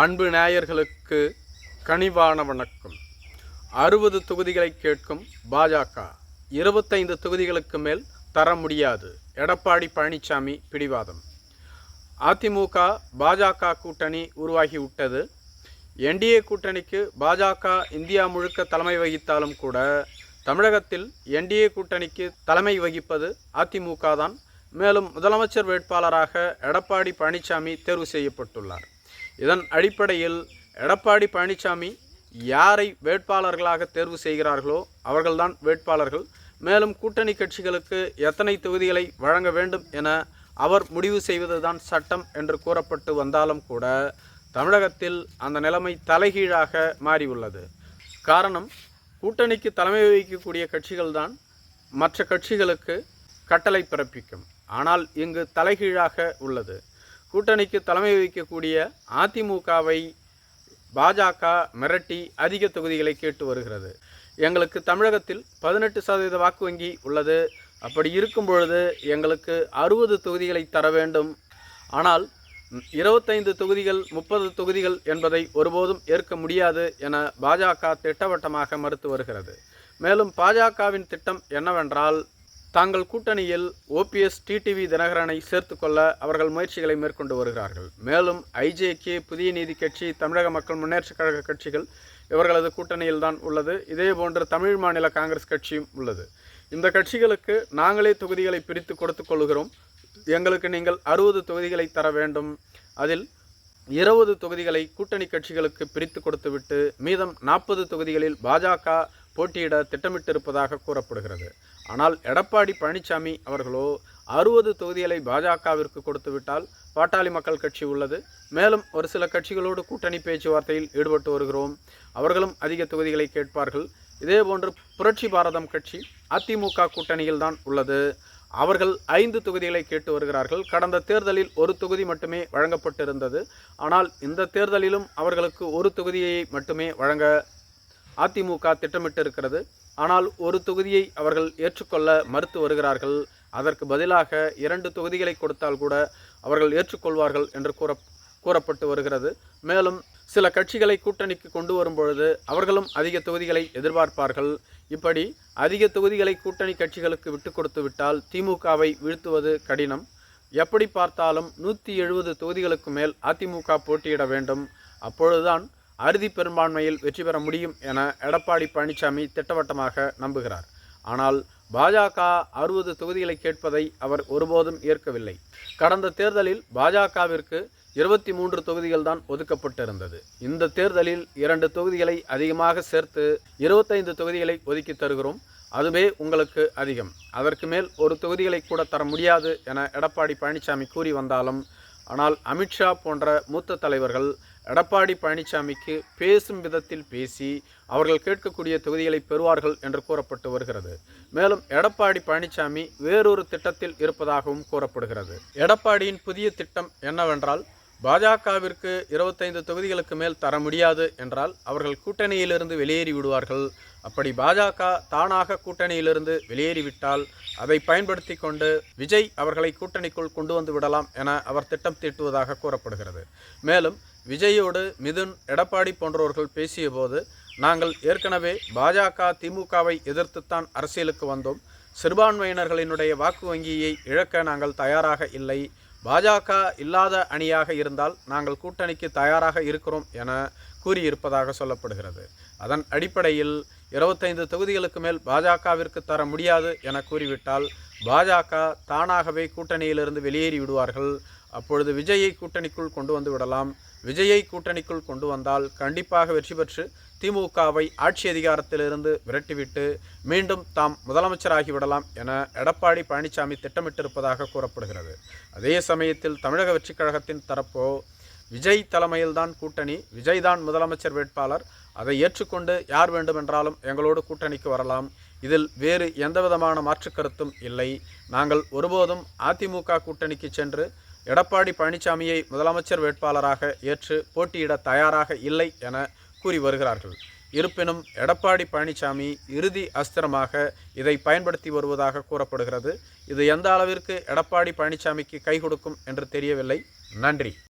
அன்பு நேயர்களுக்கு கனிவான வணக்கம். அறுபது தொகுதிகளை கேட்கும் பாஜக இருபத்தைந்து தொகுதிகளுக்கு மேல் தர முடியாது. எடப்பாடி பழனிசாமி பிடிவாதம். அதிமுக பாஜக கூட்டணி உருவாகிவிட்டது என்டிஏ கூட்டணிக்கு பாஜக இந்தியா முழுக்க தலைமை வகித்தாலும் கூட தமிழகத்தில் என்டிஏ கூட்டணிக்கு தலைமை வகிப்பது அதிமுக தான். மேலும் முதலமைச்சர் வேட்பாளராக எடப்பாடி பழனிசாமி தேர்வு செய்யப்பட்டுள்ளார். இதன் அடிப்படையில் எடப்பாடி பழனிசாமி யாரை வேட்பாளர்களாக தேர்வு செய்கிறார்களோ அவர்கள்தான் வேட்பாளர்கள். மேலும் கூட்டணி கட்சிகளுக்கு எத்தனை தொகுதிகளை வழங்க வேண்டும் என அவர் முடிவு செய்வதுதான் சட்டம் என்று கூறப்பட்டு வந்தாலும் கூட தமிழகத்தில் அந்த நிலைமை தலைகீழாக மாறியுள்ளது. காரணம் கூட்டணிக்கு தலைமை வகிக்கக்கூடிய கட்சிகள்தான் மற்ற கட்சிகளுக்கு கட்டளை பிறப்பிக்கும். ஆனால் இங்கு தலைகீழாக உள்ளது. கூட்டணிக்கு தலைமை வகிக்கக்கூடிய அதிமுகவை பாஜக மிரட்டி அதிக தொகுதிகளை கேட்டு வருகிறது. எங்களுக்கு தமிழகத்தில் பதினெட்டு சதவீத வாக்கு வங்கி உள்ளது. அப்படி இருக்கும் பொழுது எங்களுக்கு அறுபது தொகுதிகளை தர வேண்டும். ஆனால் இருபத்தைந்து தொகுதிகள் முப்பது தொகுதிகள் என்பதை ஒருபோதும் ஏற்க முடியாது என பாஜக திட்டவட்டமாக மறுத்து வருகிறது. மேலும் பாஜகவின் திட்டம் என்னவென்றால் தாங்கள் கூட்டணியில் ஓபிஎஸ் டிடிவி தினகரனை சேர்த்துக்கொள்ள அவர்கள் முயற்சிகளை மேற்கொண்டு வருகிறார்கள். மேலும் ஐஜேகே புதிய நீதி கட்சி தமிழக மக்கள் முன்னேற்றக் கழக கட்சிகள் இவர்களது கூட்டணியில் தான் உள்ளது. இதே போன்று தமிழ் மாநில காங்கிரஸ் கட்சியும் உள்ளது. இந்த கட்சிகளுக்கு நாங்களே தொகுதிகளை பிரித்து கொடுத்து கொள்கிறோம். எங்களுக்கு நீங்கள் அறுபது தொகுதிகளை தர வேண்டும். அதில் இருபது தொகுதிகளை கூட்டணி கட்சிகளுக்கு பிரித்து கொடுத்துவிட்டு மீதம் நாற்பது தொகுதிகளில் பாஜக போட்டியிட திட்டமிட்டிருப்பதாக கூறப்படுகிறது. ஆனால் எடப்பாடி பழனிசாமி அவர்களோ அறுபது தொகுதிகளை பாஜகவிற்கு கொடுத்துவிட்டால் பாட்டாளி மக்கள் கட்சி உள்ளது. மேலும் ஒரு சில கட்சிகளோடு கூட்டணி பேச்சுவார்த்தையில் ஈடுபட்டு வருகிறோம். அவர்களும் அதிக தொகுதிகளை கேட்பார்கள். இதேபோன்று புரட்சி பாரதம் கட்சி அதிமுக கூட்டணியில் தான் உள்ளது. அவர்கள் ஐந்து தொகுதிகளை கேட்டு வருகிறார்கள். கடந்த தேர்தலில் ஒரு தொகுதி மட்டுமே வழங்கப்பட்டிருந்தது. ஆனால் இந்த தேர்தலிலும் அவர்களுக்கு ஒரு தொகுதியை மட்டுமே வழங்க அதிமுக திட்டமிட்டு இருக்கிறது ஆனால் ஒரு தொகுதியை அவர்கள் ஏற்றுக்கொள்ள மறுத்து வருகிறார்கள். அதற்கு பதிலாக இரண்டு தொகுதிகளை கொடுத்தால் கூட அவர்கள் ஏற்றுக்கொள்வார்கள் என்று கூற கூறப்பட்டு வருகிறது. மேலும் சில கட்சிகளை கூட்டணிக்கு கொண்டு வரும் பொழுது அவர்களும் அதிக தொகுதிகளை எதிர்பார்ப்பார்கள். இப்படி அதிக தொகுதிகளை கூட்டணி கட்சிகளுக்கு விட்டு கொடுத்து விட்டால் திமுகவை வீழ்த்துவது கடினம். எப்படி பார்த்தாலும் நூற்றி எழுபது தொகுதிகளுக்கு மேல் அதிமுக போட்டியிட வேண்டும். அப்பொழுதுதான் அறுதி பெரும்பான்மையில் வெற்றி பெற முடியும் என எடப்பாடி பழனிசாமி திட்டவட்டமாக நம்புகிறார். ஆனால் பாஜக அறுபது தொகுதிகளை கேட்பதை அவர் ஒருபோதும் ஏற்கவில்லை. கடந்த தேர்தலில் பாஜகவிற்கு இருபத்தி மூன்று தொகுதிகள் தான் ஒதுக்கப்பட்டிருந்தது. இந்த தேர்தலில் இரண்டு தொகுதிகளை அதிகமாக சேர்த்து இருபத்தைந்து தொகுதிகளை ஒதுக்கி தருகிறோம். அதுவே உங்களுக்கு அதிகம். அதற்கு மேல் ஒரு தொகுதிகளை கூட தர முடியாது என எடப்பாடி பழனிசாமி கூறி வந்தாலும் ஆனால் அமித்ஷா போன்ற மூத்த தலைவர்கள் எடப்பாடி பழனிசாமிக்கு பேசும் விதத்தில் பேசி அவர்கள் கேட்கக்கூடிய தொகுதிகளை பெறுவார்கள் என்று கூறப்பட்டு வருகிறது. மேலும் எடப்பாடி பழனிசாமி வேறொரு திட்டத்தில் இருப்பதாகவும் கூறப்படுகிறது. எடப்பாடியின் புதிய திட்டம் என்னவென்றால் பாஜகவிற்கு இருபத்தைந்து தொகுதிகளுக்கு மேல் தர முடியாது என்றால் அவர்கள் கூட்டணியிலிருந்து வெளியேறி விடுவார்கள் அப்படி பாஜக தானாக கூட்டணியிலிருந்து வெளியேறிவிட்டால் அதை பயன்படுத்தி கொண்டு விஜய் அவர்களை கூட்டணிக்குள் கொண்டு வந்து விடலாம் என அவர் திட்டம் தீட்டுவதாக கூறப்படுகிறது. மேலும் விஜயோடு மிதுன் எடப்பாடி போன்றவர்கள் பேசியபோது நாங்கள் ஏற்கனவே பாஜக திமுகவை எதிர்த்துத்தான் அரசியலுக்கு வந்தோம். சிறுபான்மையினர்களினுடைய வாக்கு வங்கியை இழக்க நாங்கள் தயாராக இல்லை. பாஜக இல்லாத அணியாக இருந்தால் நாங்கள் கூட்டணிக்கு தயாராக இருக்கிறோம் என கூறியிருப்பதாக சொல்லப்படுகிறது. அதன் அடிப்படையில் இருபத்தைந்து தொகுதிகளுக்கு மேல் பாஜகவிற்கு தர முடியாது என கூறிவிட்டால் பாஜக தானாகவே கூட்டணியிலிருந்து வெளியேறி விடுவார்கள். அப்பொழுது விஜயை கூட்டணிக்குள் கொண்டு வந்து விடலாம். விஜயை கூட்டணிக்குள் கொண்டு வந்தால் கண்டிப்பாக வெற்றி பெற்று திமுகவை ஆட்சி அதிகாரத்திலிருந்து விரட்டிவிட்டு மீண்டும் தாம் முதலமைச்சராகி விடலாம் என எடப்பாடி பழனிசாமி திட்டமிட்டிருப்பதாக கூறப்படுகிறது. அதே சமயத்தில் தமிழக வெற்றிக் கழகத்தின் தரப்போ விஜய் தலைமையில்தான் கூட்டணி விஜய் தான் முதலமைச்சர் வேட்பாளர். அதை ஏற்றுக்கொண்டு யார் வேண்டுமென்றாலும் எங்களோடு கூட்டணிக்கு வரலாம். இதில் வேறு எந்தவிதமான மாற்று கருத்தும் இல்லை. நாங்கள் ஒருபோதும் அதிமுக கூட்டணிக்கு சென்று எடப்பாடி பழனிசாமியை முதலமைச்சர் வேட்பாளராக ஏற்று போட்டியிட தயாராக இல்லை என கூறி வருகிறார்கள். இருப்பினும் எடப்பாடி பழனிசாமி இறுதி அஸ்திரமாக இதை பயன்படுத்தி வருவதாக கூறப்படுகிறது. இது எந்த அளவிற்கு எடப்பாடி பழனிசாமிக்கு கை கொடுக்கும் என்று தெரியவில்லை. நன்றி.